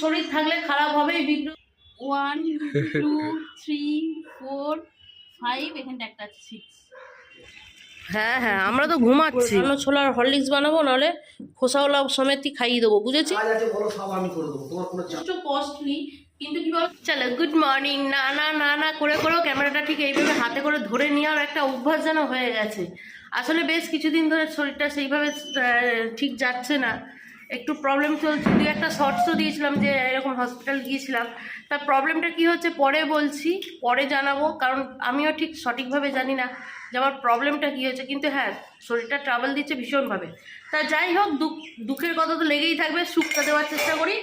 শরীর থাকলে খারাপ হবে বিঘ্ন one two three four five এখানটা একটা আছে সিক্স হ্যাঁ হ্যাঁ আমরা তো ঘুমাচ্ছি। অন্য ছোলার হরলিক্স বানাবো নাহলে খোসাওয়ালা সমেতই খাইয়ে দেবো বুঝেছি করে কস্টলি কিন্তু কি বল চলো গুড মর্নিং না না না না করে করেও ক্যামেরাটা ঠিক এইভাবে হাতে করে ধরে নেওয়ার একটা অভ্যাস যেন হয়ে গেছে। আসলে বেশ কিছুদিন ধরে শরীরটা সেইভাবে ঠিক যাচ্ছে না। একটু প্রবলেম চলছে। দু একটা শর্টসও দিয়েছিলাম যে, এরকম হসপিটাল গিয়েছিলাম। তার প্রবলেমটা কি হচ্ছে পরে বলছি, পরে জানাব, কারণ আমিও ঠিক সঠিকভাবে জানি না যে আমার প্রবলেমটা কী হয়েছে কিন্তু হ্যাঁ শরীরটা ট্রাভেল দিচ্ছে ভীষণভাবে। তা যাই হোক, দুঃখ, দুঃখের কথা তো লেগেই থাকবে, সুখটা দেওয়ার চেষ্টা করি।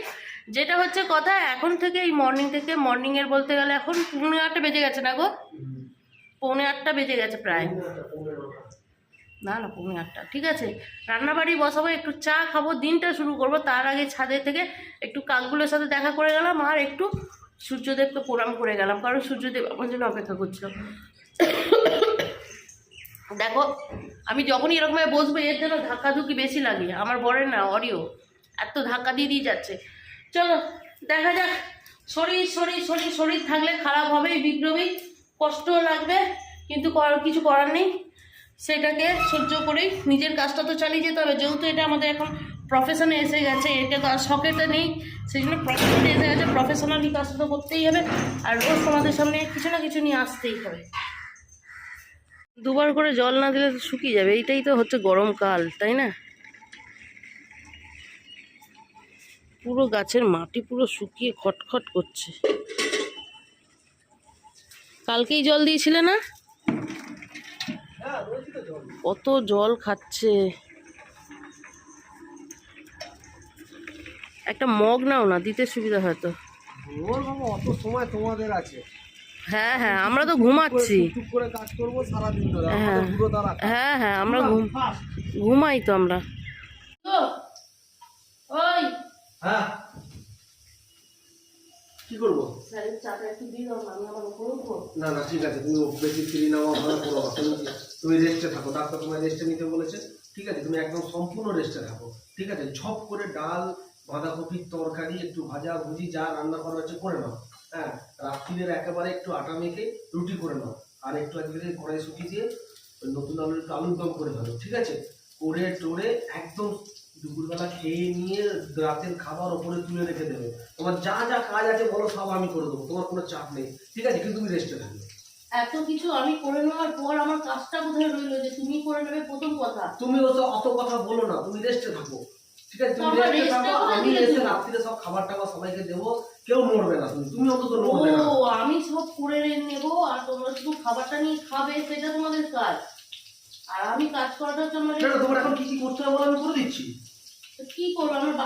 যেটা হচ্ছে কথা, এখন থেকে এই মর্নিং থেকে মর্নিংয়ের বলতে গেলে এখন পৌনে আটটা বেজে গেছে না গো? পৌনে আটটা বেজে গেছে প্রায়। না না পৌনে আটটা ঠিক আছে? রান্নাবাড়ি বসাবো, একটু চা খাব, দিনটা শুরু করব। তার আগে ছাদে থেকে একটু কাকগুলোর সাথে দেখা করে গেলাম আর একটু সূর্যদেবকে প্রণাম করে গেলাম। কারণ সূর্যদেব আমার জন্য অপেক্ষা করছিল। দেখো, আমি যখনই এরকমভাবে বসবো, এর জন্য ধাক্কাধুকি বেশি লাগে। আমার বরের না অডিও এত ধাক্কা দিয়ে দিয়ে যাচ্ছে। চলো, দেখা যাক। শরীর শরীর শরীর শরীর থাকলে খারাপ হবে বিপ্লবী। কষ্টও লাগবে, কিন্তু কিছু করার নেই। সেটাকে সহ্য করেই নিজের কাজটা তো চালিয়ে যেতে হবে। যেহেতু এটা আমাদের এখন প্রফেশনে এসে গেছে এটা তো আর শখেতে নেই, সেই জন্য প্রফেশনে এসে গেছে প্রফেশনালি কাজটা তো করতেই হবে আর রোজ তোমাদের সামনে কিছু না কিছু নিয়ে আসতেই হবে। দুবার করে জল না দিলে তো শুকিয়ে যাবে, এইটাই তো হচ্ছে গরমকাল তাই না? পুরো গাছের মাটি পুরো শুকিয়ে খটখট করছে। কালকেই জল দিয়েছিলে না? কত জল খাচ্ছে। একটা মগ নাও না দিতে সুবিধা হয়তো অত সময় তোমাদের আছে। হ্যাঁ হ্যাঁ আমরা তো ঘুমাচ্ছি। টুক করে কাজ করব সারাদিন ধরে। হ্যাঁ। হ্যাঁ হ্যাঁ আমরা ঘুম ঘুমাই তো আমরা। ওই। হ্যাঁ। কি করব? না না না ঠিক আছে তুমি বেশি ফ্রি নাও ভালো করো তুমি তুমি রেস্টে থাকো ডাক্তার তোমায় রেস্টে নিতে বলেছে। ঠিক আছে তুমি একদম সম্পূর্ণ রেস্টে থাকো। ঠিক আছে ঝপ করে ডাল বাঁধাকপির তরকারি একটু ভাজা ভুজি যা রান্না করা হচ্ছে করে নাও। হ্যাঁ রাত্রিদের একেবারে একটু আটা মেখে রুটি করে নাও। আর একটু একদিকে কড়াই শুকিয়ে দিয়ে নতুন আলুর একটু আলুর দম করে ফেলো ঠিক আছে? করে টোরে একদম দুপুরবেলা খেয়ে নিয়ে রাতের খাবার ওপরে তুলে রেখে দেবে। তোমার যা যা কাজ আছে বলো সব আমি করে দেবো তোমার কোনো চাপ নেই। ঠিক আছে কিন্তু তুমি রেস্টে থাকবে। এত কিছু আমি করে নেওয়ার পর আমার কাজটা কোথায় রইল যে তুমি করে নেবে প্রথম কথা। তুমি অত অত কথা বলো না তুমি রেস্টে থাকো। ঠিক আছে তুমি রেস্টে থাকো আমি তুমি? সব খাবার টাবার সবাইকে দেবো কেউ নড়বে না তুমি তুমি অন্তত নড়বে না। আমি সব করে নেব আর তোমরা শুধু খাবারটা নিয়ে খাবে সেটা তোমাদের কাজ। আর আমি কাজ করাটা হচ্ছে আমার তোমার এখন কি কি করতে হবে বলো আমি করে দিচ্ছি।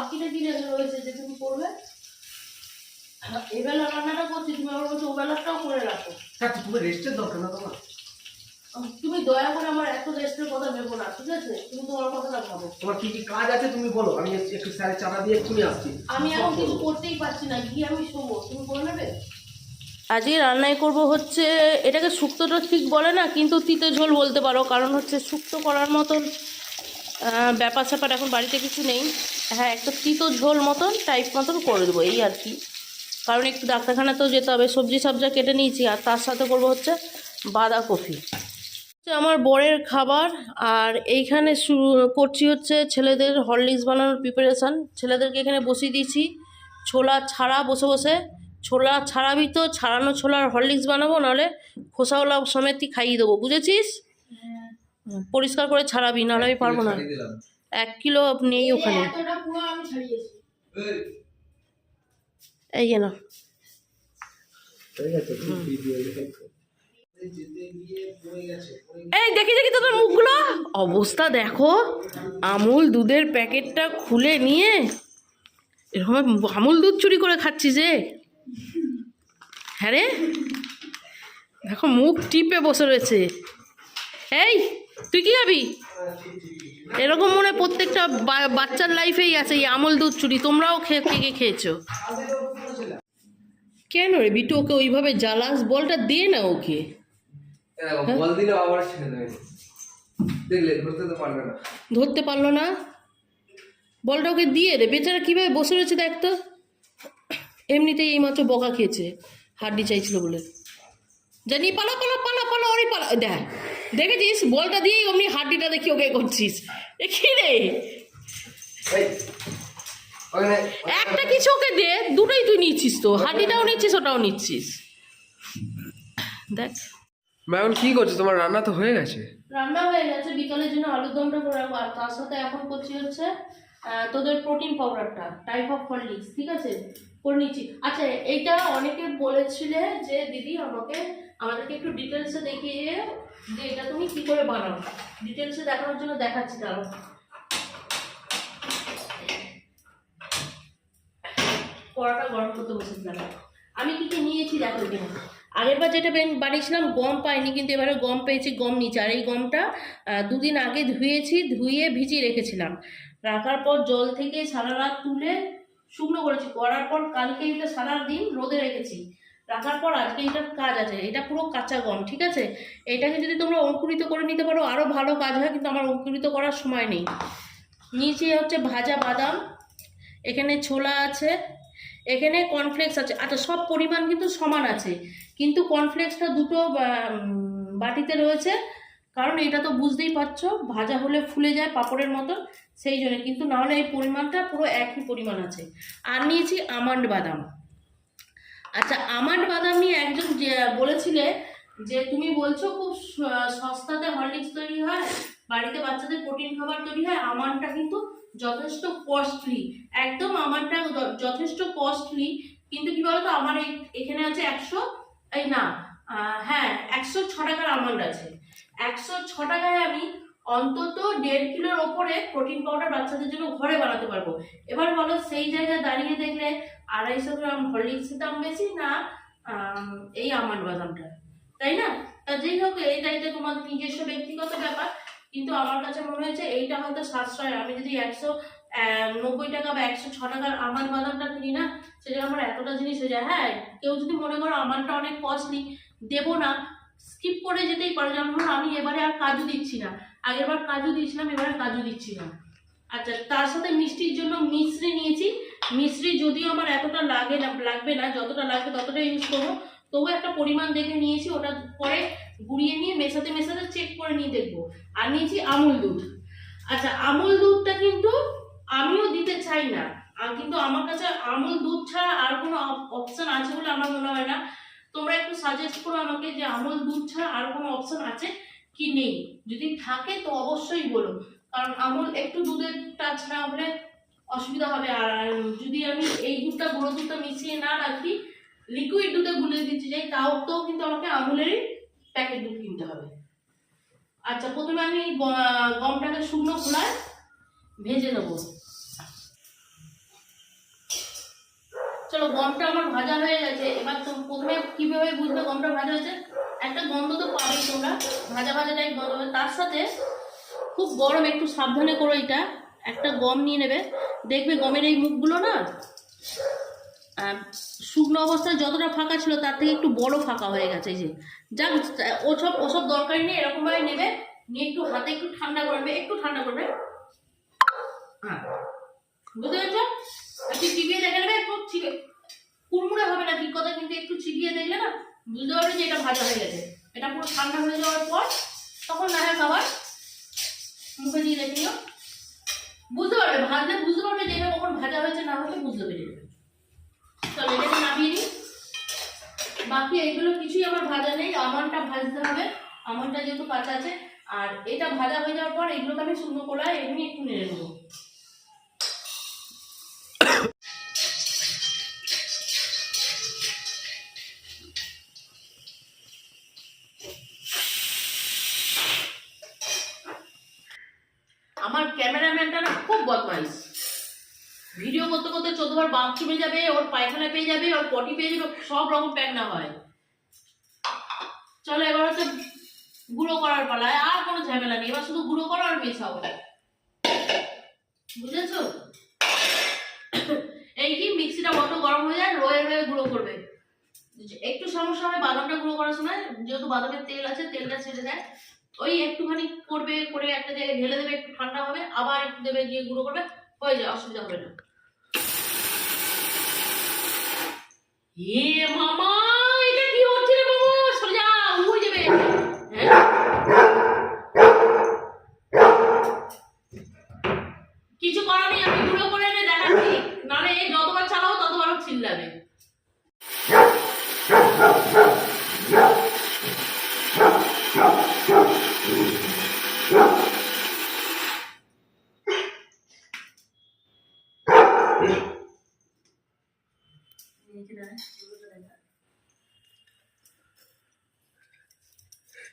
বাকিটা কি রেখে রয়েছে যে তুমি করবে। এবেলা রান্নাটা করছি তুমি আমার বলছো ওবেলাটাও করে রাখো। হ্যাঁ তুমি রেস্টের দরকার না তোমার। তুমি দয়া করে আমার এত রেস্টের কথা ভেবো না ঠিক আছে? তুমি তোমার কথাটা ভাবো। তোমার কি কি কাজ আছে তুমি বলো আমি একটু- স্যারের চাটা দিয়ে এক্ষুনি আসছি। আমি এখন কিছু করতেই পারছি না গিয়ে আমি শোবো তুমি করে নেবে? আজকে রান্নায় করব হচ্ছে এটাকে শুক্তোটা ঠিক বলে না কিন্তু তিতে ঝোল বলতে পারো কারণ হচ্ছে শুক্তো করার মতন ব্যাপার স্যাপার এখন বাড়িতে কিছু নেই। হ্যাঁ একটা তিতো ঝোল মতন টাইপ মতন করে দেবো এই আর কি। কারণ একটু ডাক্তারখানাতেও যেতে হবে সবজি সবজা কেটে নিয়েছি আর তার সাথে করব হচ্ছে বাঁধাকপি। হচ্ছে আমার বরের খাবার আর এইখানে শুরু করছি হচ্ছে ছেলেদের হরলিক্স বানানোর প্রিপারেশান ছেলেদেরকে এখানে বসিয়ে দিয়েছি ছোলা ছাড়া বসে বসে। ছোলা ছাড়াবি তো ছাড়ানো ছোলার হরলিক্স বানাবো নাহলে খোসাওয়ালা সমেতই খাইয়ে দেবো বুঝেছিস? পরিষ্কার করে ছাড়াবি নাহলে আমি পারব না। এক কিলো নেই ওখানে। এতটা পুরো আমি ছাড়িয়েছি এই। যে না। ঠিক আছে ভিডিও যেতে গিয়ে পড়ে গেছে পড়ে এই দেখি দেখি তোদের মুখগুলো। অবস্থা দেখো আমুল দুধের প্যাকেটটা খুলে নিয়ে এরকম আমুল দুধ চুরি করে খাচ্ছি যে হ্যাঁ রে? দেখো মুখ টিপে বসে রয়েছে। এই তুই কি খাবি? এরকম মনে হয় প্রত্যেকটা বাচ্চার লাইফেই আছে এই আমুল দুধ চুরি। তোমরাও খেয়ে খেয়ে খেয়েছো? কেন রে বিটু ওকে ওইভাবে জ্বালাস? বলটা দে না ওকে। বল দিলে আবার দেখলে ধরতে তো পারবে না। ধরতে পারল না? বলটা ওকে দিয়ে রে বেচারা কীভাবে বসে রয়েছে দেখ তো। এমনিতেই এইমাত্র বকা খেয়েছে। হাড্ডি চাইছিল বলে। জানি পালা পালা পালা পালা ওরে পালা দেখ। দেখেছিস? বলটা দিয়েই অমনি হাড্ডিটা দেখি ওকে করছিস। এ কি রে? একটা কিছু ওকে দে দুটোই তুই নিচ্ছিস তো। হাড্ডিটাও নিচ্ছিস ওটাও নিচ্ছিস। দেখ। ম্যাম কি করছ? তোমার রান্না তো হয়ে গেছে? রান্না হয়ে গেছে বিকালের জন্য আলুর দমটা করে আর তার সাথে এখন করছি হচ্ছে তোদের প্রোটিন পাউডারটা টাইপ অফ হরলিক্স ঠিক আছে? করে নিচ্ছি। আচ্ছা এইটা অনেকে বলেছিলে যে, দিদি, আমাকে, আমাদেরকে একটু ডিটেলসে দেখিয়ে যে এটা তুমি কি করে বানাও। ডিটেলসে দেখানোর জন্য দেখাচ্ছি, দাঁড়াও। কড়াটা গরম করতে বসেছিলাম। আমি কি কি নিয়েছি, দেখো এখানে। আগেরবার যেটা বেন- বানিয়েছিলাম, গম পাইনি, কিন্তু এবারে গম পেয়েছি, গম নিচে। আর এই গমটা দুদিন আগে ধুয়েছি, ধুয়ে ভিজিয়ে রেখেছিলাম। রাখার পর জল থেকে সারা রাত তুলে শুকনো করেছি। করার পর কালকে এটা সারা দিন রোদে রেখেছি। রাখার পর আজকে এটার কাজ আছে। এটা পুরো কাঁচা গম, ঠিক আছে? এটাকে যদি তোমরা অঙ্কুরিত করে নিতে পারো আরও ভালো কাজ হয়, কিন্তু আমার অঙ্কুরিত করার সময় নেই। নিচে হচ্ছে ভাজা বাদাম, এখানে ছোলা আছে, এখানে কর্নফ্লেক্স আছে। আচ্ছা সব পরিমাণ কিন্তু সমান আছে। কিন্তু কর্নফ্লেক্সটা দুটো বাটিতে রয়েছে। কারণ এটা তো বুঝতেই পারছ, ভাজা হলে ফুলে যায় পাপড়ের মতো, সেই জন্য। কিন্তু নাহলে এই পরিমাণটা পুরো একই পরিমাণ আছে। আর নিয়েছি আমন্ড বাদাম। আচ্ছা আমন্ড বাদাম নিয়ে একজন বলেছিলে যে, তুমি বলছো খুব সস্তাতে হরলিক্স তৈরি হয়, বাড়িতে বাচ্চাদের প্রোটিন খাবার তৈরি হয় আমানটা কিন্তু যথেষ্ট কস্টলি একদম আমারটা যথেষ্ট কস্টলি কিন্তু কি বলতো, আমার এখানে আছে একশো এই না হ্যাঁ একশো ছ টাকার আমন্ড আছে। একশো ছ টাকায় আমি অন্তত দেড় কিলোর ওপরে প্রোটিন পাউডার বাচ্চাদের জন্য ঘরে বানাতে পারব। এবার বলো, সেই জায়গায় দাঁড়িয়ে দেখলে আড়াইশো গ্রাম হরলিক্সের দাম বেশি না এই আমন্ড বাদামটা? তাই না? তা যেই হোক এইটা এটা তোমার নিজস্ব ব্যক্তিগত ব্যাপার, কিন্তু আমার কাছে মনে হয়েছে এইটা হয়তো সাশ্রয়। আমি যদি একশো নব্বই টাকা বা একশো ছ টাকার আমার বাদামটা কিনি না সেটা আমার এতটা জিনিস হয়ে যায়। হ্যাঁ কেউ যদি মনে করো আমারটা অনেক কস্টলি দেবো না। স্কিপ করে যেতেই পারো। যেমন আমি এবারে আর কাজু দিচ্ছি না। আগেরবার কাজু দিয়েছিলাম, এবারে কাজু দিচ্ছি না। আচ্ছা তার সাথে মিষ্টির জন্য মিশ্রি নিয়েছি। মিশ্রি যদিও আমার এতটা লাগে না, লাগবে না, যতটা লাগবে ততটা ইউজ করব। তবু একটা পরিমাণ দেখে নিয়েছি, ওটা পরে গুঁড়িয়ে নিয়ে মেশাতে মেশাতে চেক করে নিয়ে দেখব। আর নিয়েছি আমুল দুধ। আচ্ছা আমুল দুধটা কিন্তু আমিও দিতে চাই না। কিন্তু আমার কাছে আমুল দুধ ছাড়া আর কোনো অপশন আছে বলে আমার মনে হয় না। তোমরা একটু সাজেস্ট করো আমাকে যে আমুল দুধ ছাড়া আর কোনো অপশন আছে কি নেই। যদি থাকে তো অবশ্যই বলো। কারণ আমুল একটু দুধের টাচ না হলে অসুবিধা হবে। আর যদি আমি এই দুধটা, গুঁড়ো দুধটা মিশিয়ে না রাখি লিকুইড দুধে গুলে দিতে যাই তাও তো কিন্তু আমাকে আমুলেরই প্যাকেট দুধ কিনতে হবে। আচ্ছা প্রথমে আমি গমটাকে শুকনো খোলায় ভেজে নেব চলো গমটা আমার ভাজা হয়ে গেছে। এবার তো প্রথমে কীভাবে বুঝবে গমটা ভাজা হয়েছে? একটা গন্ধ তো পাবেই তোমরা। ভাজা ভাজা টাইপ গন্ধ হবে। তার সাথে খুব গরম, একটু সাবধানে করো এটা। একটা গম নিয়ে নেবে। দেখবে গমের এই মুখগুলো না শুকনো অবস্থায় যতটা ফাঁকা ছিল তার থেকে একটু বড় ফাঁকা হয়ে গেছে এই যে। যাক, ওসব ওসব দরকারই নেই। এরকমভাবে নেবে। নিয়ে একটু হাতে একটু ঠান্ডা করবে একটু ঠান্ডা করবে হ্যাঁ। বুঝতে পেরেছ? একটু চিবিয়ে দেখে নেবে। একটু চিবিয়ে কুড়মুড়ে হবে না, ঠিক কথা, কিন্তু একটু চিবিয়ে দেখলে না বুঝতে পারবে যে এটা ভাজা হয়ে গেছে। এটা পুরো ঠান্ডা হয়ে যাওয়ার পর তখন না হয় খাবার মুখে দিয়ে দেখে নিও। বুঝতে পারবে, ভাজলে বুঝতে পারবে যে এটা কখন ভাজা হয়েছে, না হয়েছে, বুঝতে পেরে যাবে। চলো, এটাকে নামিয়ে নিই। বাকি এগুলো কিছুই আমার ভাজা নেই আমারটা ভাজতে হবে। আমারটা যেহেতু কাঁচা আছে, আর এটা ভাজা হয়ে যাওয়ার পর এগুলোকে আমি শুকনো কড়াই এমনি একটু নেড়ে নেব চোদ্দবার বাথরুমে যাবে, ওর পায়খানা পেয়ে যাবে, ওর পটি পেয়ে যাবে, সব রকম প্যান্না হয়। চলো, এবার হচ্ছে গুঁড়ো করার পালায়, আর কোনো ঝামেলা নেই, এবার শুধু গুঁড়ো করো আর মেশাও। বুঝেছ? এই কি, মিক্সিটা বড্ড গরম হয়ে যায় রয়ে রয়ে গুঁড়ো করবে। একটু সমস্যা হয় বাদামটা গুঁড়ো করার সময়, যেহেতু বাদামের তেল আছে, তেলটা ছেড়ে দেয়। ওই একটুখানি করবে, করে একটা জায়গায় ঢেলে দেবে, একটু ঠান্ডা হবে, আবার একটু দেবে দিয়ে গুঁড়ো করবে, হয়ে যায়, অসুবিধা হবে না। এ মামা এটা কি হচ্ছে রে বাবা যা উড়ে যাবে হ্যাঁ? কিছু করার নেই আমি গুঁড়ো করে এনে দেখাচ্ছি নাহলে এই যতবার চালাবো ততবার চিল্লাবে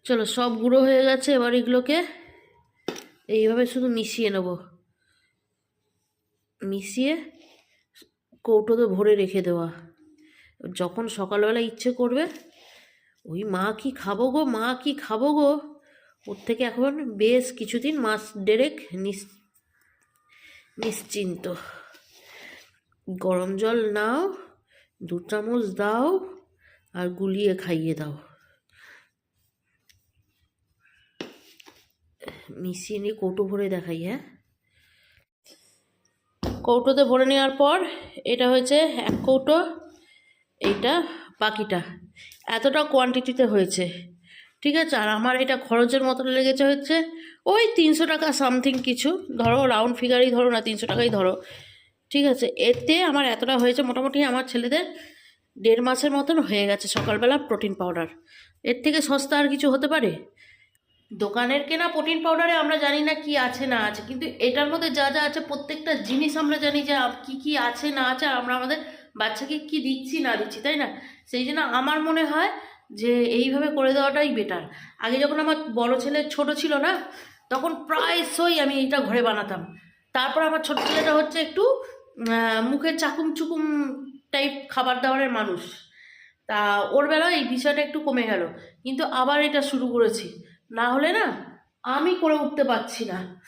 চলো, সব গুঁড়ো হয়ে গেছে, এবার এগুলোকে এইভাবে শুধু মিশিয়ে নেব। মিশিয়ে কৌটোতে ভরে রেখে দেওয়া। যখন সকালবেলা ইচ্ছে করবে, ওই মা কি খাব গো, মা কি খাব গো? ওর থেকে এখন বেশ কিছুদিন মাস ডেরেক নিশ্চিন্ত। গরম জল নাও। দু চামচ দাও আর গুলিয়ে খাইয়ে দাও। মিশিয়ে নিয়ে কৌটো ভরে দেখাই হ্যাঁ? কৌটোতে ভরে নেওয়ার পর এটা হয়েছে এক কৌটো, এইটা বাকিটা। এতটা কোয়ান্টিটিতে হয়েছে, ঠিক আছে? আর আমার এটা খরচের মতো লেগেছে হচ্ছে ওই তিনশো টাকা সামথিং কিছু। ধরো রাউন্ড ফিগারই ধরো না, তিনশো টাকাই ধরো। ঠিক আছে, এতে আমার এতটা হয়েছে মোটামুটি আমার ছেলেদের দেড় মাসের মতন হয়ে গেছে সকালবেলা প্রোটিন পাউডার এর থেকে সস্তা আর কিছু হতে পারে? দোকানের কেনা প্রোটিন পাউডারে আমরা জানি না কি আছে না আছে, কিন্তু এটার মধ্যে যা যা আছে, প্রত্যেকটা জিনিস আমরা জানি যে কি কি আছে না আছে আমরা আমাদের বাচ্চাকে কি দিচ্ছি না দিচ্ছি, তাই না? সেই জন্য আমার মনে হয় যে এইভাবে করে দেওয়াটাই বেটার আগে যখন আমার বড় ছেলে ছোট ছিল না, তখন প্রায়শই আমি এটা ঘরে বানাতাম। তারপর আমার ছোট ছেলেটা হচ্ছে একটু আহ, মুখে চাকুম চুকুম টাইপ খাবার দাবারের মানুষ। তা ওর বেলায় এই বিষয়টা একটু কমে গেল। কিন্তু আবার এটা শুরু করেছি। না হলে না আমি করে উঠতে পারছি না।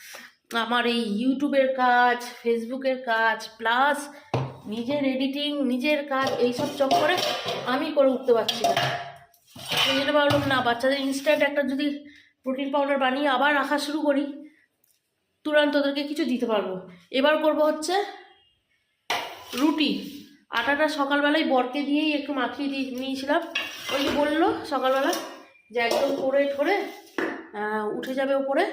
আমার এই ইউটিউবের কাজ ফেসবুকের কাজ প্লাস নিজের এডিটিং নিজের কাজ এইসব চক্করে আমি করে উঠতে পারছি না। সেই জন্য ভাবলাম না বাচ্চাদের ইনস্ট্যান্ট একটা যদি প্রোটিন পাউডার বানিয়ে আবার রাখা শুরু করি তুরন্ত ওদেরকে কিছু দিতে পারব। এবার করব হচ্ছে রুটি। আটাটা সকালবেলায় বরকে দিয়েই একটু মাখিয়ে দিয়ে নিয়েছিলাম। ওই যে বলল সকালবেলা যে একদম করে ঠোরে উঠে যাবে ওপরে।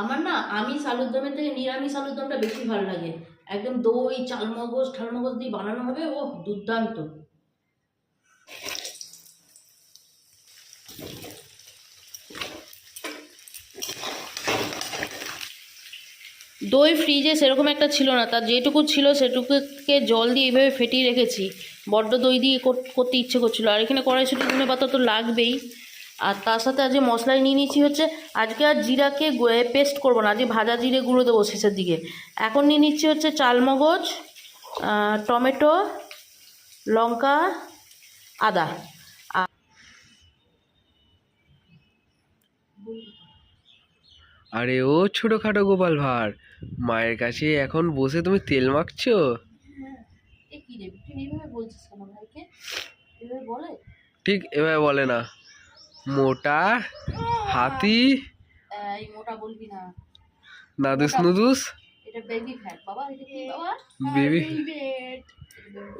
আমার না আমিষ আলুর দমের থেকে নিরামিষ আলুর দমটা বেশি ভালো লাগে। একদম দই, চালমগজ, ঠালমগজ দিয়ে বানানো হবে ও দুর্দান্ত। দই ফ্রিজে সেরকম একটা ছিল না। তার যেটুকু ছিল সেটুকুকে জল দিয়ে এইভাবে ফেটিয়ে রেখেছি। বড্ড দই দিয়ে করতে ইচ্ছে করছিল। আর এখানে কড়াইশুটি, ধনে পাতা তো লাগবেই। আর তার সাথে আজকে মশলাই নিয়ে নিয়েছি হচ্ছে, আজকে আর জিরাকে পেস্ট করব না। আজকে ভাজা জিরে গুঁড়ো দেবো শেষের দিকে। এখন নিয়ে নিচ্ছি হচ্ছে চালমগজ টমেটো, লঙ্কা, আদা। আরে ও ছোটোখাটো গোপাল ভাঁড়। মায়ের কাছে এখন বসে তুমি তেল মাখছো? বলে? ঠিক এভাবে বলে না। মোটা হাতি নাদুস নুদুস। বেবি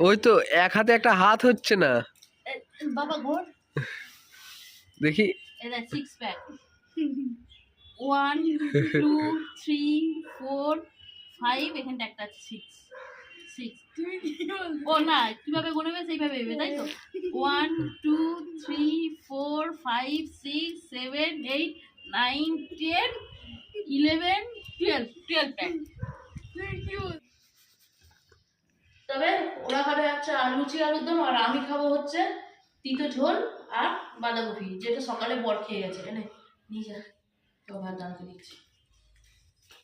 ওই তো এক হাতে একটা হাত হচ্ছে না। বাবা দেখি। Six pack one two three four five এখানটা একটা আছে সিক্স সিক্স ও না কীভাবে গুনবে সেইভাবে ভেবে তাই তো? One two three four five six seven eight nine ten eleven twelve twelve তবে ওরা খাবে হচ্ছে লুচি আলুর দম আর আমি খাব হচ্ছে তিতো ঝোল আর বাঁধাকপি যেটা সকালে বর খেয়ে গেছে এনে নিয়ে যা। তো ভাত দাঁড়াতে দিচ্ছি